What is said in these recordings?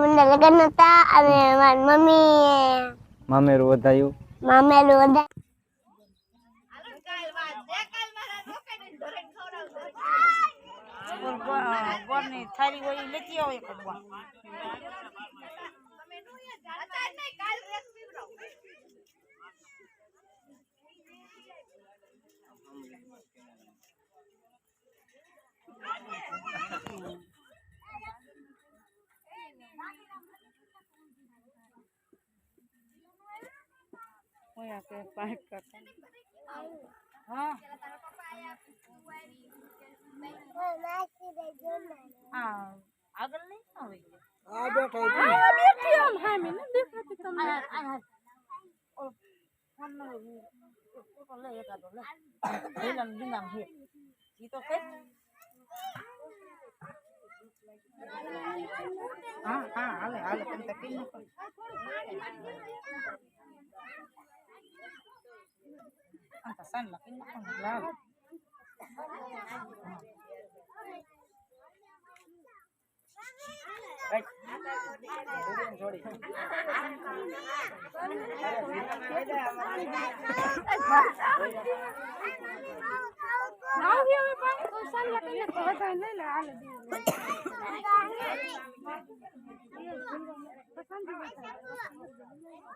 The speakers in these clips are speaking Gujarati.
મને લગ્ન હતા અને મારી મમ્મી મામેરું વધાયું. મામેલું બધા ગોળની થાળી હોય લેતી આવો એક ગોળ. ઓયા કે પાઇપ કરતા. હા. આ આગળ નહીં આવે આ બેઠા આ બેઠી આમ હામે ન દેખાતી તમને. ઓ ફોન નો ફોટો લે એકાદો લે. લીલામ લીલામ છે. ઈ તો કે હા હા હાલે હાલે તમે તો કેમ નહીં કરો? આ તો સાંજમાં કેમ નહીં કરો? લાવ. પાણી કંઈક થોડું આવી ગયા છે અત્યારે મામેરું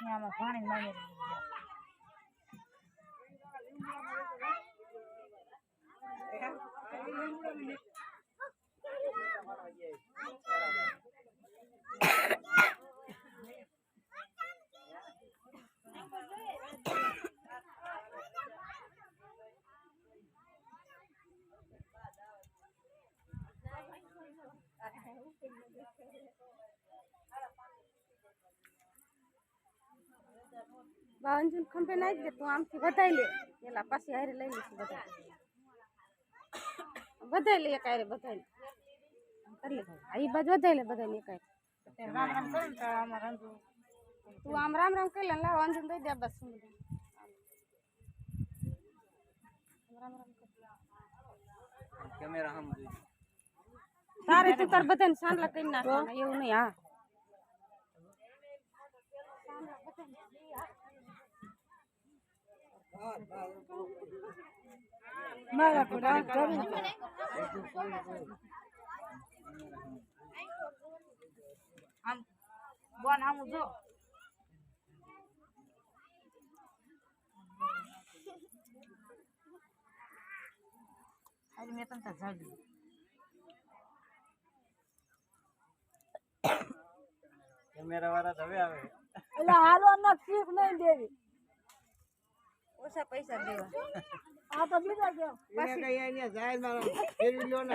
ત્યાંમાં પાણી માંગી Thank બાવનજન ખંભે નાખી દે તું આમથી વધાઈ લે. પેલા પછી હારે લઈ લઈશું બધા. વધાઈ લે એક હારે વધાઈ લે. આમ કરી લે ભાઈ. આ ઈ બાજુ વધાઈ લે બધાને એક હારે. તે રામ રામ કરો ને તો આમાં રંજુ તું આમ રામ રામ કરી લે લાવ અંજન દઈ દે બસ શું બધું. રામ રામ કર. કેમેરા સામે જોઈ તારે તું તાર બધાને સાંડલા કરી નાખવાના એવું નહીં હા મારા પુરા કરી આમ બોન આમ જો આજે મેં તને જાગી કેમેરા વાળા હવે આવે. એટલે હાલો ના ફીક નહીં દેવી. ઓછા પૈસા દેવા. આ તો બીજા કેમ એને કઈ અહીંયા જાય મારા ફેરવી લ્યો ને.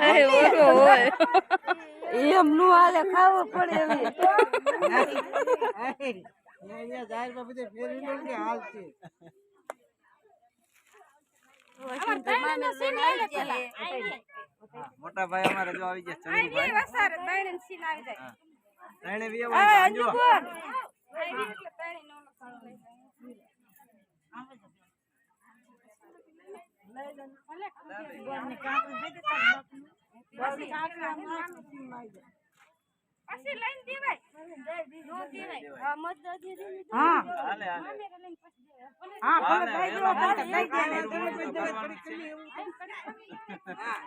એમ નું હાલે ખાવું પડે એવી અહીંયા જાય માં બધે ફેરવી લ્યો ને કે હાલ છે. હા, મોટા ભાઈ અમારે જો આવી ગયા ચંદુભાઈ. વસારે ત્રણે સીન આવી જાય. ત્રણે બી આવે છે, આમ જો. પછી લઈને દેવાય નો દેવાય હા મત દે દે હા હાલે હાલે હા હાલે, ભલે દઈ એનો દો મોટો દઈ દો ભાઈ દઈ એનો દો મોટો કરવાનો છે.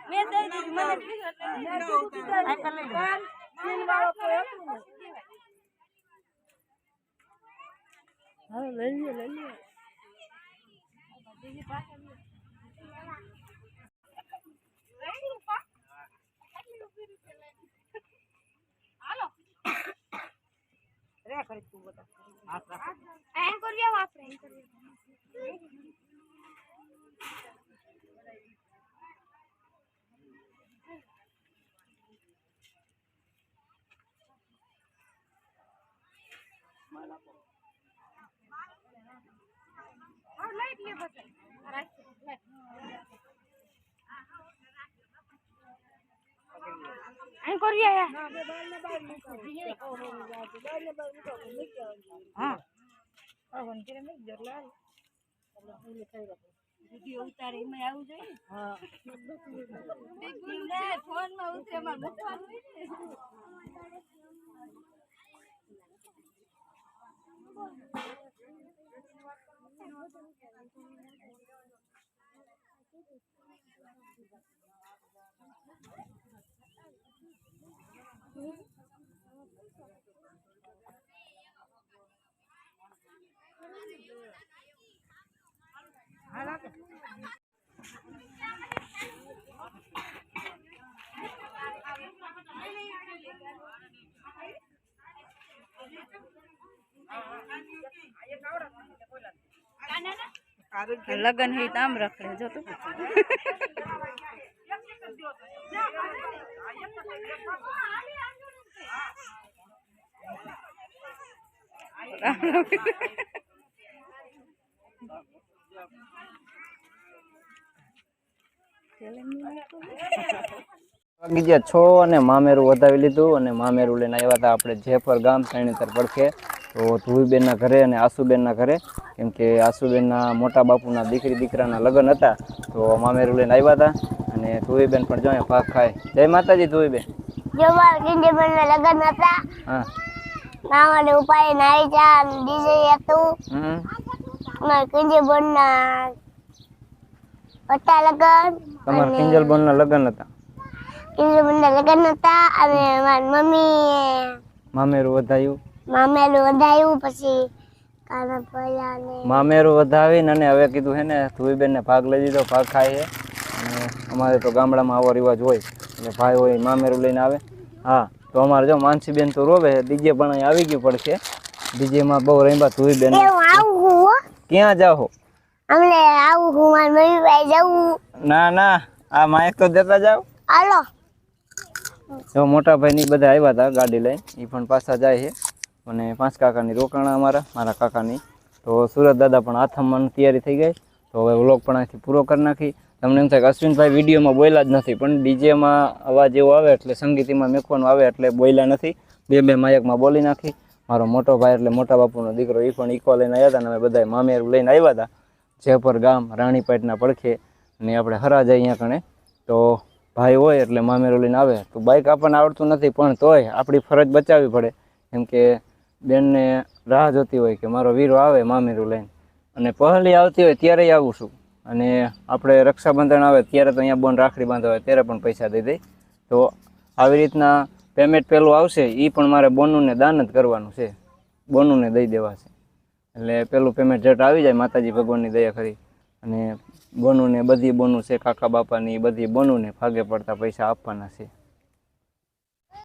મેં દઈ દીધી મને કીધું એટલે આ કર લઈ લો. સીન વાળો કોઈ હતું નહીં. હવે લઈ લે લઈ લે रे कर तू बता हाथ रख एन कर लिया बाप रे कर लाइट। ले बता राइट નહીં જો લાલ. વીડિયો ઉતારે એમાં આવું જોઈએ હા. ને ફોનમાં ઉતરે એમાં મૂકવાનું હોય ને? લગન હે આમ રખડે જો તો ગયા છો અને મામેરું વધાવી લીધું અને મામેરું લઈને આવ્યા હતા આપણે જેફર ગામ સૈણીતર પડખે. તો ધુવીબેનના ઘરે અને આસુબેનના ઘરે. કેમ કે આસુબેનના મોટા બાપુના દીકરી દીકરાના લગ્ન હતા. તો મામેરું લઈને આવ્યા હતા અને ધુવીબેન પણ જોઈએ ભાગ ખાય. જય માતાજી ધુવીબેન જો મારા કિંજલબેનના લગ્ન હતા. હા. મામાને ઉપાય નાઈ ચા ડીજે હતું. હમ. મારા કિંજલબેનના હતા લગ્ન તમારા કિંજલબોનના લગ્ન હતા? કિંજલબેનના લગ્ન હતા અને મારી મમ્મી મામેરું વધાયું? મામેરું વધાયું પછી ને મામેરું વધાવીને અને હવે કીધું હે ને ધુવીબેનને ભાગ લઈ દીધો ભાગ ખાય છે અને અમારે તો ગામડામાં આવો રિવાજ હોય. એટલે ભાઈ હોય ઈ મામેરું લઈને આવે. હા તો અમારે જો માનસીબેન તો રોવે ડીજે પણ અહીં આવી ગયું પડશે. ડીજેમાં બહુ રમ્યા ધુવીબેન એ હું આવું હું હો. ક્યાં જાઓ હમણે આવું હું મારી મમ્મી પાસે જવું. ના ના આ માઇક તો દેતા જાઓ. હાલો. જો મોટા ભાઈ ની બધા આવ્યા હતા ગાડી લઈને એ પણ પાછા જાય છે. અને પાંચ કાકાની રોકાણા અમારા મારા કાકાની. તો સુરત દાદા પણ આથમવાની તૈયારી થઈ ગઈ. તો હવે વ્લોગ પણ અહીંથી પૂરો કરી નાખી. તમને એમ થાય કે અશ્વિનભાઈ વિડીયોમાં બોલ્યા જ નથી, પણ ડીજેમાં અવાજ એવો આવે એટલે સંગીતીમાં મેખવાનું આવે એટલે બોલ્યા નથી. બે બે માયકમાં બોલી નાખી. મારો મોટો ભાઈ એટલે મોટા બાપુનો દીકરો એ પણ ઇકો લઈને આવ્યા હતા અને અમે બધા મામેરું લઈને આવ્યા હતા જયપર ગામ, રાણીપેટના પડખે અને આપણે હરાજ અહીંયા કણે. તો ભાઈ હોય એટલે મામેરું લઈને આવે. તો બાઇક આપણને આવડતું નથી, પણ તોય આપણી ફરજ બચાવવી પડે. કેમ કે બેનને રાહ જોતી હોય કે મારો વીરો આવે મામેરું લઈને. અને પહેલી આવતી હોય ત્યારે આવું છું. અને આપણે રક્ષાબંધન આવે ત્યારે તો અહીંયા બોન રાખડી બાંધવા ત્યારે પણ પૈસા દઈ દઈ તો આવી રીતના પેમેન્ટ પેલું આવશે એ પણ મારે બોનુને દાન જ કરવાનું છે. બોનુને દઈ દેવા છે. એટલે પેલું પેમેન્ટ જટ આવી જાય, માતાજી ભગવાનની દયા કરી. અને બોનુને બધી બોનું છે, કાકા બાપાની બધી બોનુને ભાગે પડતા પૈસા આપવાના છે.